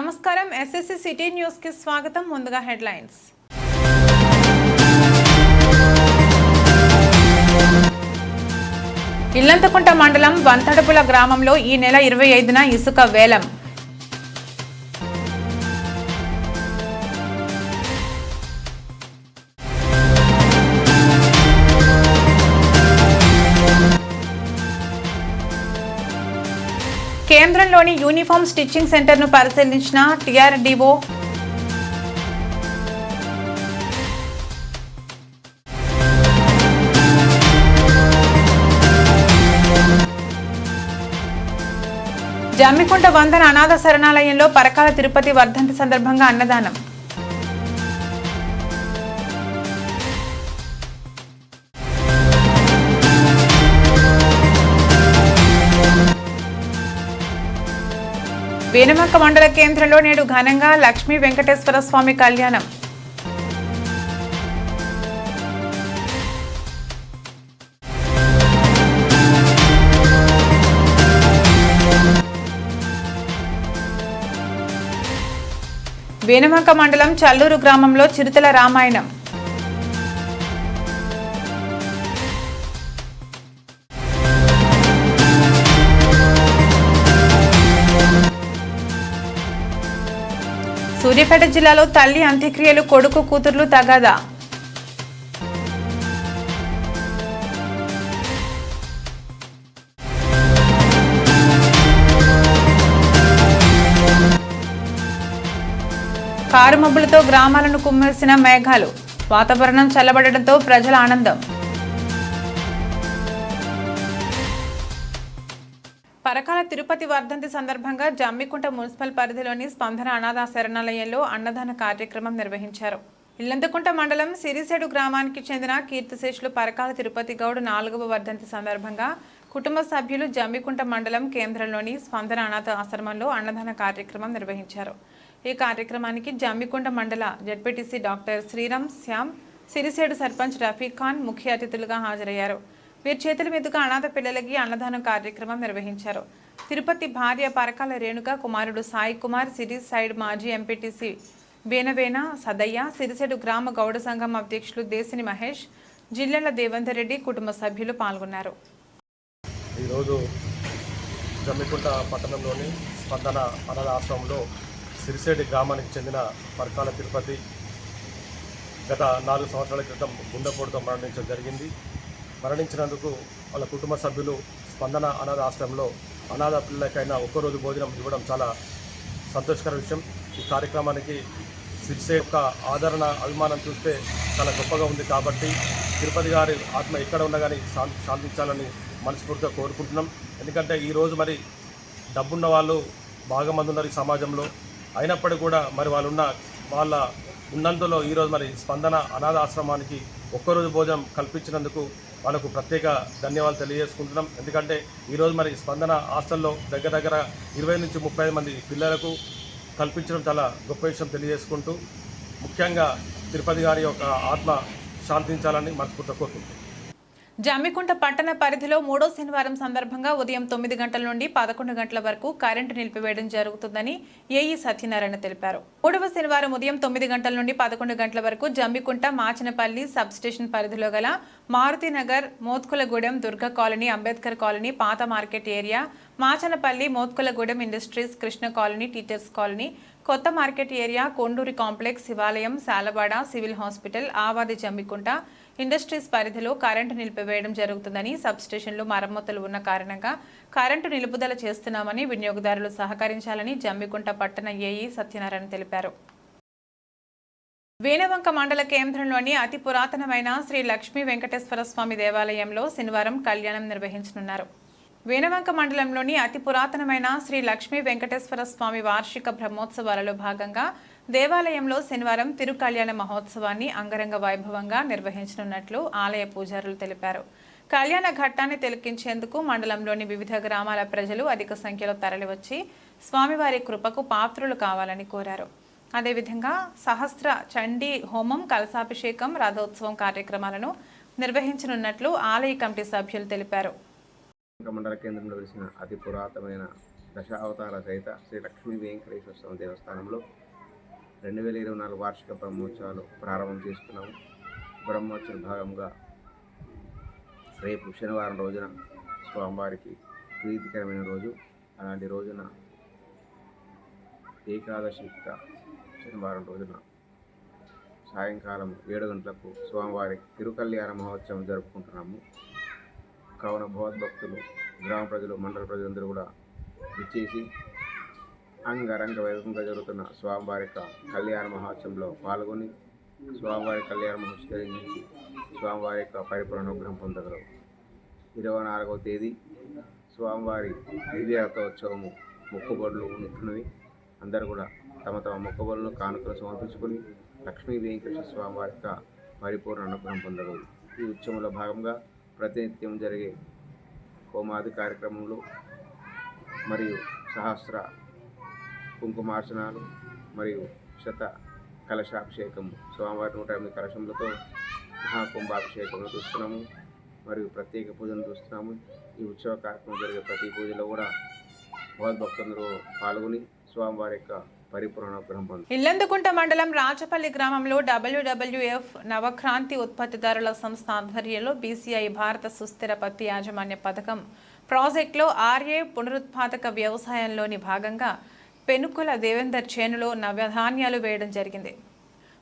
నమస్కారం. SSC city న్యూస్కి స్వాగతం. ముందుగా హెడ్లైన్స్. ఇల్లంతకుంట మండలం వంతడుపుల గ్రామంలో ఈ నెల ఇరవై ఐదున ఇసుక వేలం. కేంద్రంలోని యూనిఫామ్ స్టిచ్చింగ్ సెంటర్ను పరిశీలించిన టీఆర్డీఓ. జమ్మికుంట వందన అనాథ శరణాలయంలో పరకాల తిరుపతి వర్ధంతి సందర్భంగా అన్నదానం. వేనమక్క మండల కేంద్రంలో నేడు ఘనంగా లక్ష్మీ వెంకటేశ్వర స్వామి కళ్యాణం. వేనమక్క మండలం చల్లూరు గ్రామంలో చిరుతల రామాయణం. సూర్యాపేట జిల్లాలో తల్లి అంత్యక్రియలు కొడుకు కూతుర్లు తగాదా? కారు మబ్బులతో గ్రామాలను కుమ్మేసిన మేఘాలు. వాతావరణం చల్లబడటంతో ప్రజల ఆనందం. పరకాల తిరుపతి వర్ధంతి సందర్భంగా జమ్మికుంట మున్సిపల్ పరిధిలోని స్పందన అనాథ శరణాలయంలో అన్నదాన కార్యక్రమం నిర్వహించారు. ఇల్లంతకుంట మండలం సిరిసేడు గ్రామానికి చెందిన కీర్తిశేషులు పరకాల తిరుపతి గౌడ్ నాలుగవ వర్ధంతి సందర్భంగా కుటుంబ సభ్యులు జమ్మికుంట మండలం కేంద్రంలోని స్పందన అనాథ ఆశ్రమంలో అన్నదాన కార్యక్రమం నిర్వహించారు. ఈ కార్యక్రమానికి జమ్మికుంట మండల జడ్పీటీసీ డాక్టర్ శ్రీరామ్ శ్యామ్ సిరిసేడు సర్పంచ్ రఫీక్ ఖాన్ ముఖ్య అతిథులుగా హాజరయ్యారు. వీరి చేతుల మీదుగా అనాథ పిల్లలకి అన్నదానం కార్యక్రమం నిర్వహించారు. తిరుపతి భార్య పరకాల రేణుక కుమారుడు సాయి కుమార్ సిటీ సైడ్ మాజీ ఎంపీటీసీ బేనవేన సదయ్య సిరిసేడు గ్రామ గౌడ సంఘం అధ్యక్షులు దేశిని మహేష్ జిల్లెల దేవేందర్ రెడ్డి కుటుంబ సభ్యులు పాల్గొన్నారు. ఈరోజు జమ్మికుంట పట్టణంలోని స్పందన అనాథ ఆశ్రమంలో సిరిసేడి గ్రామానికి చెందిన పరకాల తిరుపతి గత నాలుగు సంవత్సరాల క్రితం గుండెపోటుతో మరణించడం జరిగింది. మరణించినందుకు వాళ్ళ కుటుంబ సభ్యులు స్పందన అనాథ ఆశ్రమంలో అనాథ పిల్లలకైనా ఒక్కరోజు భోజనం ఇవ్వడం చాలా సంతోషకర విషయం. ఈ కార్యక్రమానికి సిరిసే యొక్క ఆదరణ అభిమానం చూస్తే చాలా గొప్పగా ఉంది కాబట్టి తిరుపతి గారి ఆత్మ ఎక్కడ ఉన్నా కానీ శాంతి శాంతించాలని మనస్ఫూర్తిగా కోరుకుంటున్నాం. ఎందుకంటే ఈరోజు మరి డబ్బున్న వాళ్ళు బాగా మంది ఉన్నారు ఈ సమాజంలో. అయినప్పటికీ కూడా మరి వాళ్ళున్న వాళ్ళ ఉన్నందులో ఈరోజు మరి స్పందన అనాథ ఆశ్రమానికి ఒక్కరోజు భోజనం కల్పించినందుకు వాళ్ళకు ప్రత్యేక ధన్యవాదాలు తెలియజేసుకుంటున్నాం. ఎందుకంటే ఈరోజు మరి స్పందన హాస్టల్లో దగ్గర దగ్గర ఇరవై నుంచి ముప్పై మంది పిల్లలకు కల్పించడం చాలా గొప్ప విషయం తెలియజేసుకుంటూ ముఖ్యంగా తిరుపతి గారి యొక్క ఆత్మ శాంతించాలని మనస్ఫూర్తిగా కోరుకుంటున్నాం. జమ్మికుంట పట్టణ పరిధిలో మూడో శనివారం సందర్భంగా ఉదయం తొమ్మిది గంటల నుండి పదకొండు గంటల వరకు కరెంటు నిలిపివేయడం జరుగుతుందని ఏఈ సత్యనారాయణ తెలిపారు. మూడవ శనివారం ఉదయం తొమ్మిది గంటల నుండి పదకొండు గంటల వరకు జమ్మికుంట మాచనపల్లి సబ్ స్టేషన్ పరిధిలో గల మారుతినగర్ మోత్కులగూడెం దుర్గా కాలనీ అంబేద్కర్ కాలనీ పాత market area Machanapalli Motkulagudem industries Krishna colony teachers colony కొత్త market area Konduri complex Shivalayam Salawada civil hospital Awadi Jammikunta industries పరిధిలో కరెంటు నిలిపివేయడం జరుగుతుందని సబ్స్టేషన్లు మరమ్మతులు ఉన్న కారణంగా కరెంటు నిలుపుదల చేస్తున్నామని వినియోగదారులు సహకరించాలని జమ్మికుంట పట్టణ ఏఈ సత్యనారాయణ తెలిపారు. వేనవంక మండల కేంద్రంలోని అతి పురాతనమైన శ్రీ లక్ష్మీ వెంకటేశ్వర స్వామి దేవాలయంలో శనివారం కళ్యాణం నిర్వహించనున్నారు. వేనవంక మండలంలోని అతి పురాతనమైన శ్రీ లక్ష్మీ వెంకటేశ్వర స్వామి వార్షిక బ్రహ్మోత్సవాలలో భాగంగా దేవాలయంలో శనివారం తిరుకళ్యాణ మహోత్సవాన్ని అంగరంగ వైభవంగా నిర్వహించనున్నట్లు ఆలయ పూజారులు తెలిపారు. కళ్యాణ ఘట్టాన్ని తిలకించేందుకు మండలంలోని వివిధ గ్రామాల ప్రజలు అధిక సంఖ్యలో తరలివచ్చి స్వామివారి కృపకు పాత్రులు కావాలని కోరారు. అదేవిధంగా సహస్ర చండీ హోమం కలసాభిషేకం రథోత్సవం కార్యక్రమాలను నిర్వహించనున్నట్లు ఆలయ కమిటీ సభ్యులు తెలిపారు. మండల కేంద్రంలో వెలిసిన అతి పురాతనమైన దశావతార సహిత శ్రీ లక్ష్మీ వెంకటేశ్వర స్వామి దేవస్థానంలో రెండు వేల ఇరవై నాలుగు వార్షిక బ్రహ్మోత్సవాలు ప్రారంభం చేసుకున్నాము. బ్రహ్మోత్సవ భాగంగా రేపు శనివారం రోజున స్వామివారికి ప్రీతికరమైన రోజు. అలాంటి రోజున ఏకాదశి శనివారం రోజున సాయంకాలం ఏడు గంటలకు స్వామివారి తిరుకల్యాణ మహోత్సవం జరుపుకుంటున్నాము. కావున భగవద్భక్తులు గ్రామ ప్రజలు మండల ప్రజలందరూ కూడా విచ్చేసి అంగరంగ వైభవంగా జరుగుతున్న స్వామివారి యొక్క కళ్యాణ మహోత్సవంలో పాల్గొని స్వామివారి కళ్యాణ మహోత్సరించి స్వామివారి యొక్క పరిపూర్ణ అనుగ్రహం పొందగలరు. ఇరవై నాలుగవ తేదీ స్వామివారి దివ్యరథోత్సవము మొక్కుబడులు ఉంటున్నవి అందరూ కూడా తమ తమ మొక్కుబడులను కానుకలు సమర్పించుకొని లక్ష్మీ వెంకటేశ్వర స్వామివారి యొక్క పరిపూర్ణ అనుగ్రహం పొందగలరు. ఈ ఉత్సవంలో భాగంగా ప్రతినిత్యం జరిగే హోమాది కార్యక్రమంలో మరియు సహస్ర కుంకుమార్చనాలు మరియు శత కలశాభిషేకము. స్వామివారి నూట ఎనిమిది కలశములతో మహాకుంభాభిషేకములు చూస్తున్నాము మరియు ప్రత్యేక పూజలు చూస్తున్నాము. ఈ ఉత్సవ కార్యక్రమం జరిగే ప్రతి పూజలో కూడా భగవద్భక్తులందరూ పాల్గొని స్వామివారి యొక్క పరిపూర్ణ ఇల్లందుకుంట మండలం రాచపల్లి గ్రామంలో డబ్ల్యూడబ్ల్యూఎఫ్ నవక్రాంతి ఉత్పత్తిదారుల సంస్థ ఆధ్వర్యంలో బీసీఐ భారత సుస్థిర పత్తి యాజమాన్య పథకం ప్రాజెక్టులో ఆర్ఏ పునరుత్పాదక వ్యవసాయంలోని భాగంగా పెనుకుల దేవేందర్ చేనులో నవధాన్యాలు వేయడం జరిగింది.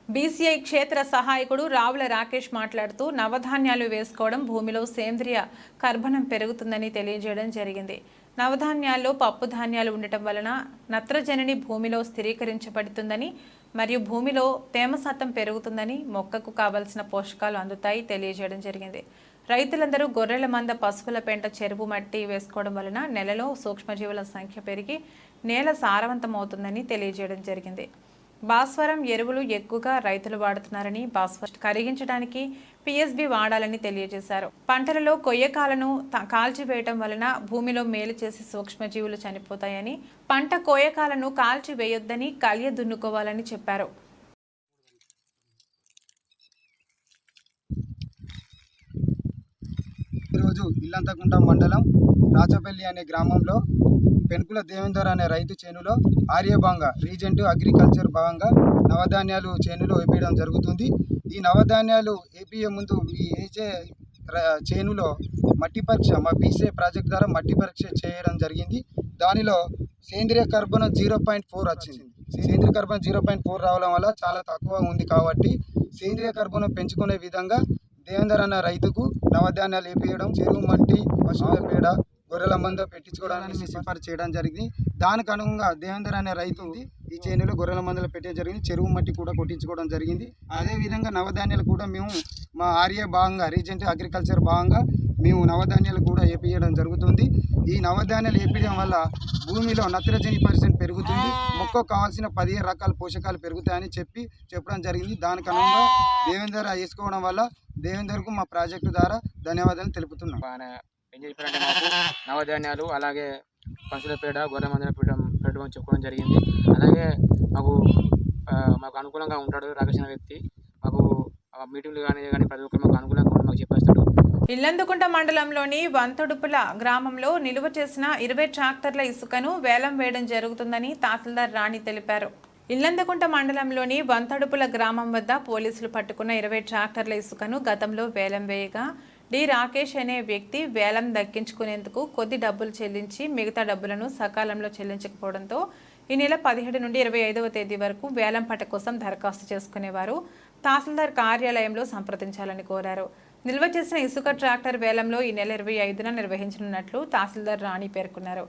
బీసీఐ క్షేత్ర సహాయకుడు రావుల రాకేష్ మాట్లాడుతూ నవధాన్యాలు వేసుకోవడం భూమిలో సేంద్రియ కర్బనం పెరుగుతుందని తెలియజేయడం జరిగింది. నవధాన్యాల్లో పప్పు ధాన్యాలు ఉండటం వలన నత్రజనిని భూమిలో స్థిరీకరించబడుతుందని మరియు భూమిలో తేమ శాతం పెరుగుతుందని మొక్కకు కావలసిన పోషకాలు అందుతాయి తెలియజేయడం జరిగింది. రైతులందరూ గొర్రెల మంద పశువుల పెంట చెరువు మట్టి వేసుకోవడం వలన నెలలో సూక్ష్మజీవుల సంఖ్య పెరిగి నేల సారవంతమవుతుందని తెలియజేయడం జరిగింది. భాస్వరం ఎరువులు ఎక్కువగా రైతులు వాడుతున్నారని భాస్వరం కరిగించడానికి పిఎస్బి వాడాలని తెలియజేశారు. పంటలలో కొయ్యకాలను కాల్చివేయటం వలన భూమిలో మేలు చేసి సూక్ష్మజీవులు చనిపోతాయని పంట కోయకాలను కాల్చివేయొద్దని కలియ దున్నుకోవాలని చెప్పారు. ఈరోజు ఇల్లంతకుంట మండలం రాచపల్లి అనే గ్రామంలో పెనుకుల దేవేందర్ అనే రైతు చేనులో ఆర్యభంగ రీజెంట్ అగ్రికల్చర్ భాగంగా నవధాన్యాలు చేనులో వేపించడం జరుగుతుంది. ఈ నవధాన్యాలు ఏపీఏ ముందు ఈ ఏజే చేనులో మట్టి పరీక్ష మా బీసీఏ ప్రాజెక్ట్ ద్వారా మట్టి పరీక్ష చేయడం జరిగింది. దానిలో సేంద్రియ కర్బనం జీరో పాయింట్ ఫోర్ వచ్చింది. సేంద్రియ కర్బనం జీరో పాయింట్ ఫోర్ రావడం వల్ల చాలా తక్కువ ఉంది కాబట్టి సేంద్రియ కర్బనం పెంచుకునే విధంగా దేవేందర్ అన్న రైతుకు నవధాన్యాలు వేపించడం చెరువు మట్టి పశువుల పేడ గొర్రెల మంద పెట్టించుకోవడానికి సిఫార్సు చేయడం జరిగింది. దానికి అనుగుణంగా దేవేందర్ అనే రైతు ఈ చేనులో గొర్రెల మందలు పెట్టడం జరిగింది. చెరువు మట్టి కూడా కొట్టించుకోవడం జరిగింది. అదే విధంగా నవధాన్యాలు కూడా మేము మా ఆర్య భాగంగా రీజెంట్ అగ్రికల్చర్ భాగంగా మేము నవధాన్యాలు కూడా వేపించడం జరుగుతుంది. ఈ నవధాన్యాలు వేపించడం వల్ల భూమిలో నత్రజని పర్సెంట్ పెరుగుతుంది. మొక్కకు కావాల్సిన పదిహేను రకాల పోషకాలు పెరుగుతాయని చెప్పి చెప్పడం జరిగింది. దానికి అనుగుణంగా దేవేందర్ వేసుకోవడం వల్ల దేవేందర్కు మా ప్రాజెక్టు ద్వారా ధన్యవాదాలు తెలుపుతున్నాం. బాగానే ఏం చెప్పారంటే మాకు నవధాన్యాలు అలాగే పశువుల పేడ గొర్రె మందుల పేడ పెట్టడం చెప్పుకోవడం జరిగింది. అలాగే మాకు మాకు అనుకూలంగా ఉంటాడు రాకేష్ వ్యక్తి. మాకు ఆ, మీటింగ్లు కానీ కానీ ప్రతి ఒక్కరు మాకు అనుకూలంగా మాకు చెప్పేస్తాడు. ఇల్లందుకుంట మండలంలోని వంతొడుపుల గ్రామంలో నిలువ చేసిన ఇరవై ట్రాక్టర్ల ఇసుకను వేలం వేయడం జరుగుతుందని తహసీల్దార్ రాణి తెలిపారు. ఇల్లందకుంట మండలంలోని వంతడుపుల గ్రామం వద్ద పోలీసులు పట్టుకున్న ఇరవై ట్రాక్టర్ల ఇసుకను గతంలో వేలం వేయగా డి. రాకేష్ అనే వ్యక్తి వేలం దక్కించుకునేందుకు కొద్ది డబ్బులు చెల్లించి మిగతా డబ్బులను సకాలంలో చెల్లించకపోవడంతో ఈ నెల పదిహేడు నుండి ఇరవై ఐదవ తేదీ వరకు వేలం పట్ట కోసం దరఖాస్తు చేసుకునేవారు. తహసీల్దార్ కార్యాలయంలో సంప్రదించాలని కోరారు. నిల్వ చేసిన ఇసుక ట్రాక్టర్ వేలంలో ఈ నెల ఇరవై ఐదున నిర్వహించనున్నట్లు తహసీల్దార్ రాణి పేర్కొన్నారు.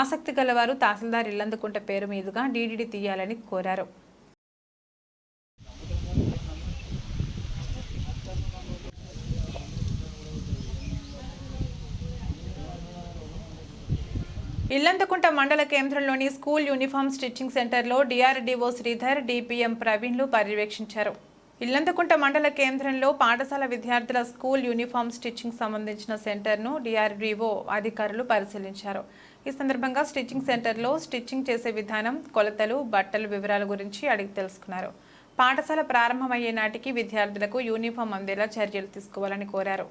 ఆసక్తి గలవారు తహసీల్దార్ ఇల్లందుకుంట పేరు మీదుగా డీడీడీ తీయాలని కోరారు. ఇల్లంతకుంట మండల కేంద్రంలోని స్కూల్ యూనిఫామ్ స్టిచ్చింగ్ సెంటర్లో డిఆర్డీఓ శ్రీధర్ డిపిఎం ప్రవీణ్లు పర్యవేక్షించారు. ఇల్లంతకుంట మండల కేంద్రంలో పాఠశాల విద్యార్థుల స్కూల్ యూనిఫామ్ స్టిచ్చింగ్ సంబంధించిన సెంటర్ను డిఆర్డీఓ అధికారులు పరిశీలించారు. ఈ సందర్భంగా స్టిచ్చింగ్ సెంటర్లో స్టిచ్చింగ్ చేసే విధానం కొలతలు బట్టల వివరాల గురించి అడిగి తెలుసుకున్నారు. పాఠశాల ప్రారంభమయ్యే నాటికి విద్యార్థులకు యూనిఫామ్ అందేలా చర్యలు తీసుకోవాలని కోరారు.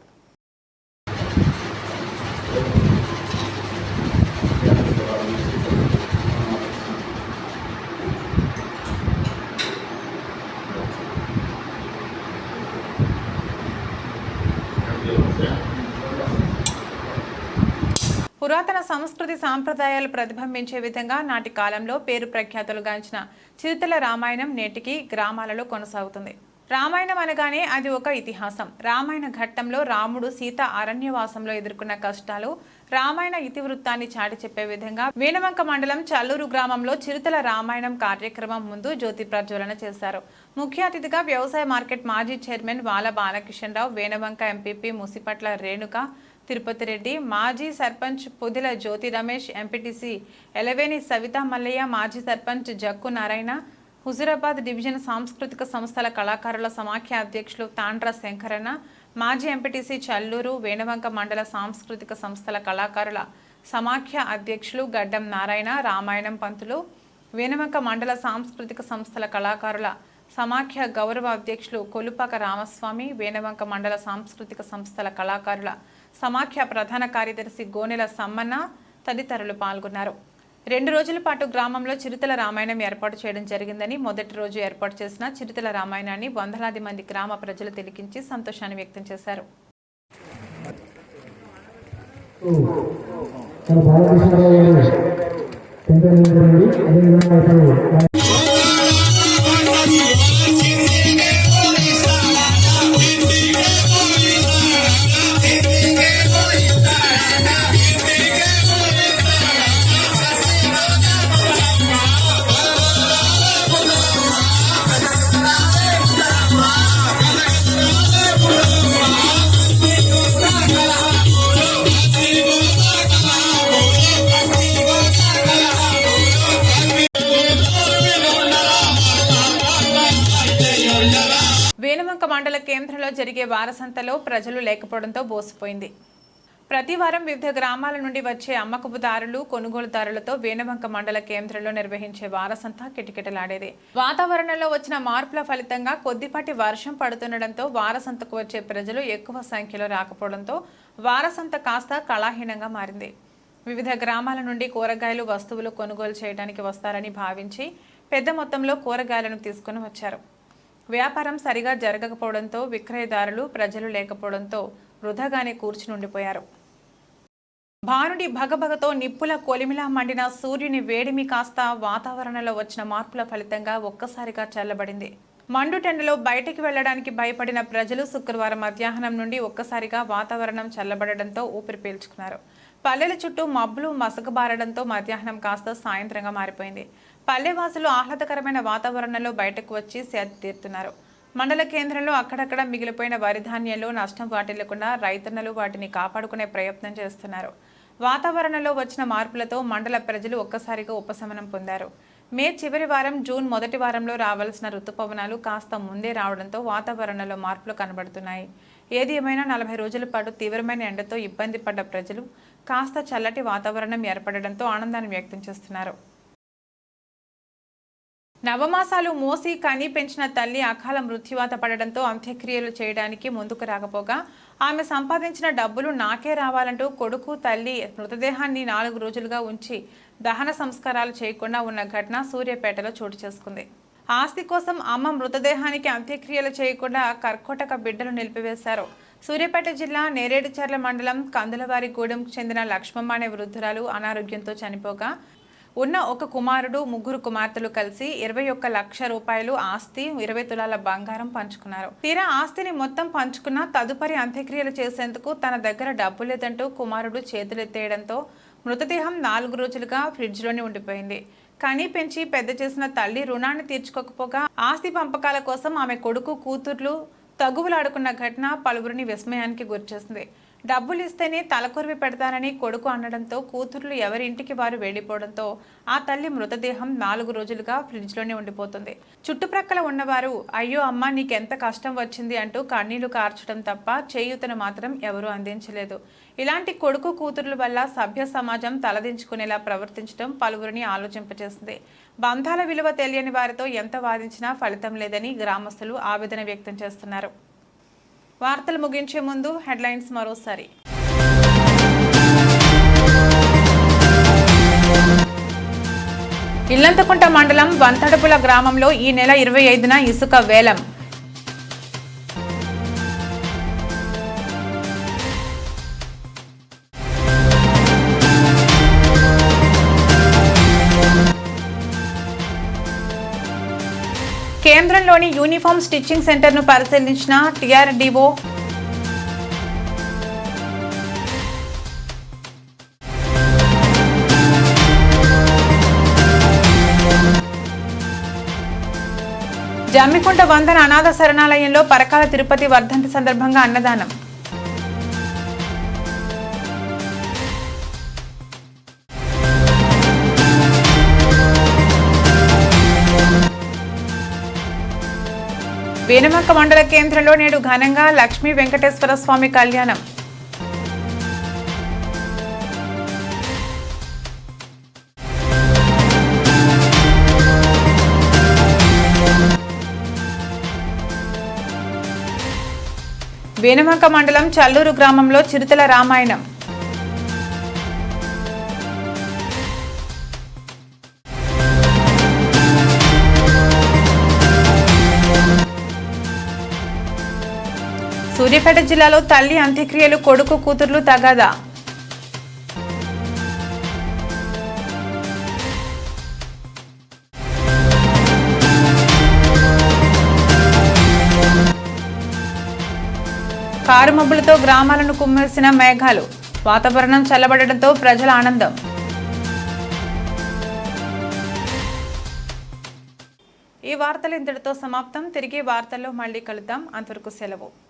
పురాతన సంస్కృతి సాంప్రదాయాలు ప్రతిబింబించే విధంగా నాటి కాలంలో పేరు ప్రఖ్యాతులు గాంచిన చిరుతల రామాయణం నేటికి గ్రామాలలో కొనసాగుతుంది. రామాయణం అనగానే అది ఒక ఇతిహాసం. రామాయణ ఘట్టంలో రాముడు సీత అరణ్యవాసంలో ఎదుర్కొన్న కష్టాలు రామాయణ ఇతివృత్తాన్ని చాటి చెప్పే విధంగా వేణవంక మండలం చల్లూరు గ్రామంలో చిరుతల రామాయణం కార్యక్రమం ముందు జ్యోతి ప్రజ్వలన చేశారు. ముఖ్య అతిథిగా వ్యవసాయ మార్కెట్ మాజీ చైర్మన్ వాల బాలకిషన్ రావు వేణవంక ఎంపీపీ ముసిపట్ల రేణుక తిరుపతి రెడ్డి మాజీ సర్పంచ్ పుదిల జ్యోతి రమేష్ ఎంపీటీసీ ఎలవేని సవితా మల్లయ్య మాజీ సర్పంచ్ జక్కు నారాయణ హుజురాబాద్ డివిజన్ సాంస్కృతిక సంస్థల కళాకారుల సమాఖ్య అధ్యక్షులు తాండ్ర శంకరన్న మాజీ ఎంపీటీసీ చల్లూరు వేణవంక మండల సాంస్కృతిక సంస్థల కళాకారుల సమాఖ్య అధ్యక్షులు గడ్డం నారాయణ రామాయణం పంతులు వేణవంక మండల సాంస్కృతిక సంస్థల కళాకారుల సమాఖ్య గౌరవ అధ్యక్షులు కొలుపాక రామస్వామి వేణవంక మండల సాంస్కృతిక సంస్థల కళాకారుల సమాఖ్య ప్రధాన కార్యదర్శి గోనెల సమ్మన్న తదితరులు పాల్గొన్నారు. రెండు రోజుల పాటు గ్రామంలో చిరుతల రామాయణం ఏర్పాటు చేయడం జరిగిందని మొదటి రోజు ఏర్పాటు చేసిన చిరుతల రామాయణాన్ని వందలాది మంది గ్రామ ప్రజలు తిలకించి సంతోషాన్ని వ్యక్తం చేశారు. బాలకృష్ణరావు గారు మండల జరిగే వారసంతలో ప్రజలు లేకపోవడంతో బోసిపోయింది. ప్రతి వారం వివిధ గ్రామాల నుండి వచ్చే అమ్మకపుదారులు కొనుగోలుదారులతో వేణవంక మండల కేంద్రంలో నిర్వహించే వారసంత కిటకిటలాడేది. వాతావరణంలో వచ్చిన మార్పుల ఫలితంగా కొద్దిపాటి వర్షం పడుతుండటంతో వారసంతకు వచ్చే ప్రజలు ఎక్కువ సంఖ్యలో రాకపోవడంతో వారసంత కాస్త కళాహీనంగా మారింది. వివిధ గ్రామాల నుండి కూరగాయలు వస్తువులు కొనుగోలు చేయడానికి వస్తారని భావించి పెద్ద మొత్తంలో కూరగాయలను తీసుకుని వచ్చారు. వ్యాపారం సరిగా జరగకపోవడంతో విక్రయదారులు ప్రజలు లేకపోవడంతో వృధాగానే కూర్చునుండిపోయారు. భానుడి భగభగతో నిప్పుల కొలిమిలా మండిన సూర్యుని వేడిమి కాస్త వాతావరణంలో వచ్చిన మార్పుల ఫలితంగా ఒక్కసారిగా చల్లబడింది. మండుటెండలో బయటికి వెళ్ళడానికి భయపడిన ప్రజలు శుక్రవారం మధ్యాహ్నం నుండి ఒక్కసారిగా వాతావరణం చల్లబడడంతో ఊపిరి పీల్చుకున్నారు. పల్లెల చుట్టూ మబ్బులు మసకబారడంతో మధ్యాహ్నం కాస్త సాయంత్రంగా మారిపోయింది. పల్లెవాసులు ఆహ్లాదకరమైన వాతావరణంలో బయటకు వచ్చి సేద తీరుతున్నారు. మండల కేంద్రంలో అక్కడక్కడ మిగిలిపోయిన వరి ధాన్యంలో నష్టం వాటిల్లకుండా రైతన్నలు వాటిని కాపాడుకునే ప్రయత్నం చేస్తున్నారు. వాతావరణంలో వచ్చిన మార్పులతో మండల ప్రజలు ఒక్కసారిగా ఉపశమనం పొందారు. మే చివరి వారం జూన్ మొదటి వారంలో రావాల్సిన ఋతుపవనాలు కాస్త ముందే రావడంతో వాతావరణంలో మార్పులు కనబడుతున్నాయి. ఏది ఏమైనా నలభై రోజుల పాటు తీవ్రమైన ఎండతో ఇబ్బంది పడ్డ ప్రజలు కాస్త చల్లటి వాతావరణం ఏర్పడడంతో ఆనందాన్ని వ్యక్తం చేస్తున్నారు. నవమాసాలు మోసి కని పెంచిన తల్లి అకాల మృత్యువాత పడడంతో అంత్యక్రియలు చేయడానికి ముందుకు రాకపోగా ఆమె సంపాదించిన డబ్బులు నాకే రావాలంటూ కొడుకు తల్లి మృతదేహాన్ని నాలుగు రోజులుగా ఉంచి దహన సంస్కారాలు చేయకుండా ఉన్న ఘటన సూర్యాపేటలో చోటు చేసుకుంది. ఆస్తి కోసం అమ్మ మృతదేహానికి అంత్యక్రియలు చేయకుండా కర్కోటక బిడ్డలు నిలిపివేశారు. సూర్యాపేట జిల్లా నేరేడుచర్ల మండలం కందులవారిగూడెంకు చెందిన లక్ష్మమ్మ అనే వృద్ధురాలు అనారోగ్యంతో చనిపోగా ఉన్న ఒక కుమారుడు ముగ్గురు కుమార్తెలు కలిసి ఇరవై ఒక్క లక్ష రూపాయలు ఆస్తి ఇరవై తులాల బంగారం పంచుకున్నారు. తీరా ఆస్తిని మొత్తం పంచుకున్న తదుపరి అంత్యక్రియలు చేసేందుకు తన దగ్గర డబ్బు లేదంటూ కుమారుడు చేతులెత్తేయడంతో మృతదేహం నాలుగు రోజులుగా ఫ్రిడ్జ్లోనే ఉండిపోయింది. కని పెంచి పెద్ద చేసిన తల్లి రుణాన్ని తీర్చుకోకపోగా ఆస్తి పంపకాల కోసం ఆమె కొడుకు కూతుర్లు తగువులాడుకున్న ఘటన పలువురిని విస్మయానికి గురిచేసింది. డబ్బులు ఇస్తేనే తలకొరివి పెడతానని కొడుకు అనడంతో కూతుర్లు ఎవరి ఇంటికి వారు వెళ్ళిపోవడంతో ఆ తల్లి మృతదేహం నాలుగు రోజులుగా ఫ్రిడ్జ్లోనే ఉండిపోతుంది. చుట్టుప్రక్కల ఉన్నవారు అయ్యో అమ్మ నీకెంత కష్టం వచ్చింది అంటూ కన్నీళ్ళు కార్చడం తప్ప చేయూతను మాత్రం ఎవరూ అందించలేదు. ఇలాంటి కొడుకు కూతురుల వల్ల సభ్య సమాజం తలదించుకునేలా ప్రవర్తించడం పలువురిని ఆలోచింపచేసింది. బంధాల విలువ తెలియని వారితో ఎంత వాదించినా ఫలితం లేదని గ్రామస్తులు ఆవేదన వ్యక్తం చేస్తున్నారు. వార్తలు ముగించే ముందు హెడ్లైన్స్ మరోసారి. ఇల్లంతకుంట మండలం వంతడుపుల గ్రామంలో ఈ నెల ఇరవై ఐదున ఇసుక వేలం. కేంద్రంలోని యూనిఫామ్ స్టిచ్చింగ్ సెంటర్ను పరిశీలించిన టీఆర్డీఓ జమ్మికుంట వందన అనాథ శరణాలయంలో పరకాల తిరుపతి వర్ధంతి సందర్భంగా అన్నదానం. వేనమక్క మండల కేంద్రంలో నేడు ఘనంగా లక్ష్మీ వెంకటేశ్వర స్వామి కళ్యాణం. వేనమక్క మండలం చల్లూరు గ్రామంలో చిరుతల రామాయణం. సూర్యాపేట జిల్లాలో తల్లి అంత్యక్రియలు కొడుకు కూతుర్లు తగాదా? కారు మబ్బులతో గ్రామాలను కుమ్మేసిన మేఘాలు. వాతావరణం చల్లబడటంతో ప్రజల ఆనందం. ఈ వార్తలు ఇంతటితో సమాప్తం. తిరిగి వార్తల్లో మళ్ళీ కలుద్దాం. అంతవరకు సెలవు.